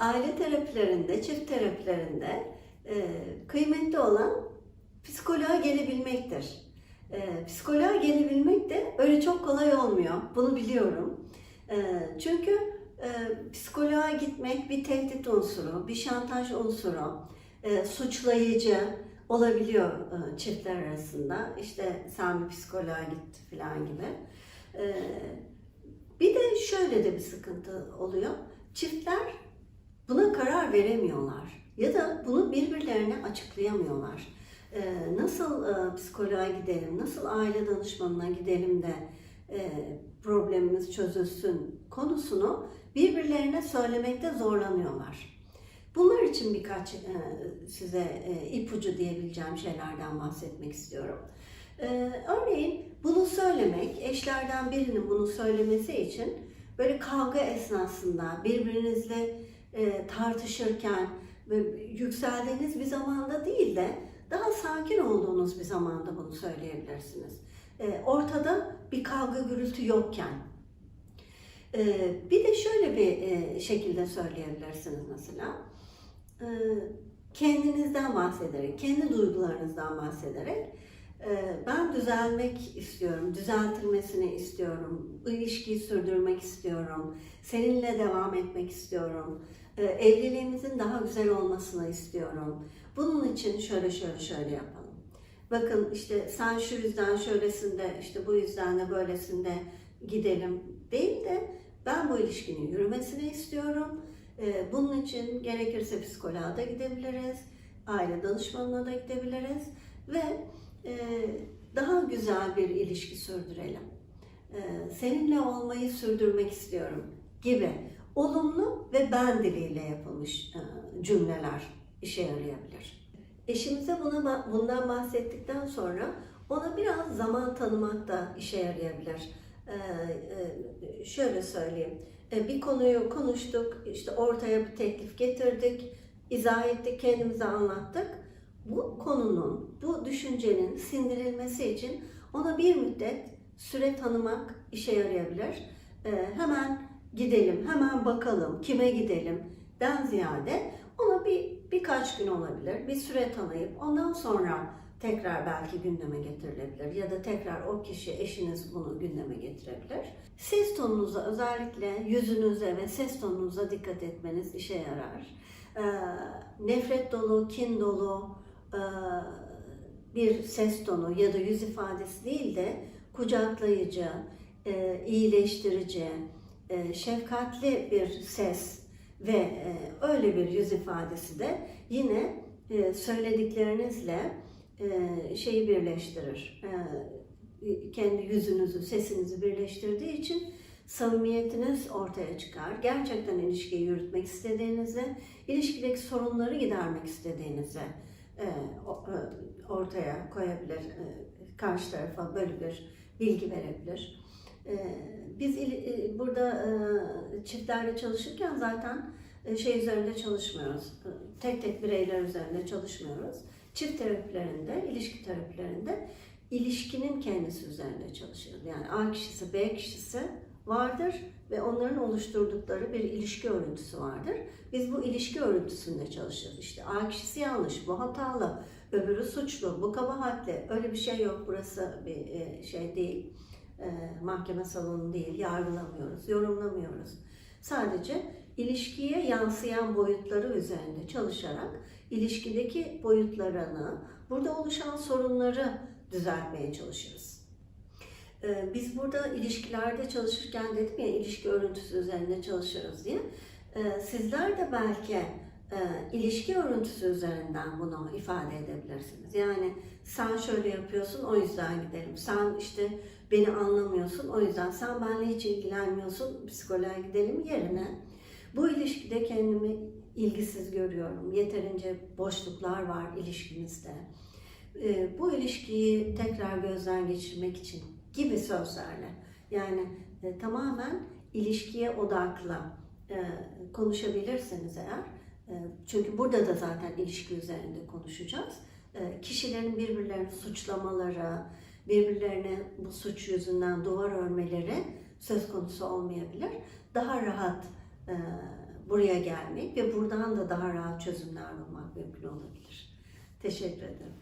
aile terapilerinde, çift terapilerinde e, kıymetli olan psikoloğa gelebilmektir. E, psikoloğa gelebilmek de öyle çok kolay olmuyor. Bunu biliyorum. E, çünkü e, psikoloğa gitmek bir tehdit unsuru, bir şantaj unsuru, e, suçlayıcı olabiliyor çiftler arasında. İşte bir psikoloğa git falan gibi. Bir de şöyle de bir sıkıntı oluyor. Çiftler buna karar veremiyorlar ya da bunu birbirlerine açıklayamıyorlar. Ee, nasıl e, psikoloğa gidelim, nasıl aile danışmanına gidelim de e, problemimiz çözülsün konusunu birbirlerine söylemekte zorlanıyorlar. Bunlar için birkaç e, size e, ipucu diyebileceğim şeylerden bahsetmek istiyorum. E, örneğin bunu söylemek, eşlerden birinin bunu söylemesi için böyle kavga esnasında birbirinizle e, tartışırken yükseldiğiniz bir zamanda değil de daha sakin olduğunuz bir zamanda bunu söyleyebilirsiniz. E, ortada bir kavga gürültü yokken. E, bir de şöyle bir e, şekilde söyleyebilirsiniz mesela. E, kendinizden bahsederek, kendi duygularınızdan bahsederek ben düzelmek istiyorum, düzeltilmesini istiyorum, ilişkiyi sürdürmek istiyorum, seninle devam etmek istiyorum, e, evliliğimizin daha güzel olmasını istiyorum. Bunun için şöyle şöyle şöyle yapalım. Bakın işte sen şu yüzden şöylesinde, işte bu yüzden de böylesinde gidelim değil de ben bu ilişkinin yürümesini istiyorum. E, bunun için gerekirse psikoloğa da gidebiliriz, aile danışmanına da gidebiliriz ve daha güzel bir ilişki sürdürelim. E, seninle olmayı sürdürmek istiyorum gibi olumlu ve ben diliyle yapılmış e, cümleler işe yarayabilir. Eşimize buna, bundan bahsettikten sonra ona biraz zaman tanımak da işe yarayabilir. E, e, şöyle söyleyeyim, e, bir konuyu konuştuk, işte ortaya bir teklif getirdik, izah ettik, kendimize anlattık. Bu konunun, bu düşüncenin sindirilmesi için ona bir müddet süre tanımak işe yarayabilir. E, hemen gidelim, hemen bakalım, kime gidelim den ziyade ona bir birkaç gün olabilir, bir süre tanıyıp ondan sonra tekrar belki gündeme getirilebilir ya da tekrar o kişi, eşiniz bunu gündeme getirebilir. Ses tonunuza özellikle yüzünüze ve ses tonunuza dikkat etmeniz işe yarar. Ee, nefret dolu, kin dolu bir ses tonu ya da yüz ifadesi değil de kucaklayıcı, iyileştirici, şefkatli bir ses ve öyle bir yüz ifadesi de yine söylediklerinizle şeyi birleştirir. Kendi yüzünüzü, sesinizi birleştirdiği için samimiyetiniz ortaya çıkar. Gerçekten ilişkiyi yürütmek istediğinizi, ilişkideki sorunları gidermek istediğinizi ortaya koyabilir. E, karşı tarafa böyle bir bilgi verebilir. E, biz e, burada e, çiftlerle çalışırken zaten e, şey üzerinde çalışmıyoruz. E, Tek tek bireyler üzerinde çalışmıyoruz. Çift terapilerinde, ilişki terapilerinde ilişkinin kendisi üzerinde çalışıyoruz. Yani A kişisi, B kişisi vardır ve onların oluşturdukları bir ilişki örüntüsü vardır. Biz bu ilişki örüntüsünde çalışırız. İşte A kişisi yanlış, bu hatalı, öbürü suçlu, bu kabahatli. Öyle bir şey yok. Burası bir e, şey değil. E, Mahkeme salonu değil. Yargılamıyoruz, yorumlamıyoruz. Sadece ilişkiye yansıyan boyutları üzerinde çalışarak ilişkideki boyutlarını, burada oluşan sorunları düzeltmeye çalışırız. Ee, Biz burada ilişkilerde çalışırken dedim ya ilişki örüntüsü üzerinde çalışırız diye. Ee, Sizler de belki e, ilişki örüntüsü üzerinden bunu ifade edebilirsiniz. Yani sen şöyle yapıyorsun o yüzden gidelim. Sen işte beni anlamıyorsun o yüzden sen benimle hiç ilgilenmiyorsun psikoloğa gidelim yerine. Bu ilişkide kendimi ilgisiz görüyorum. Yeterince boşluklar var ilişkimizde. Ee, Bu ilişkiyi tekrar gözden geçirmek için gibi sözlerle yani e, tamamen ilişkiye odaklı e, konuşabilirseniz eğer e, çünkü burada da zaten ilişki üzerinde konuşacağız. E, kişilerin birbirlerini suçlamaları, birbirlerine bu suç yüzünden duvar örmeleri söz konusu olmayabilir. Daha rahat e, buraya gelmek ve buradan da daha rahat çözümler bulmak mümkün olabilir. Teşekkür ederim.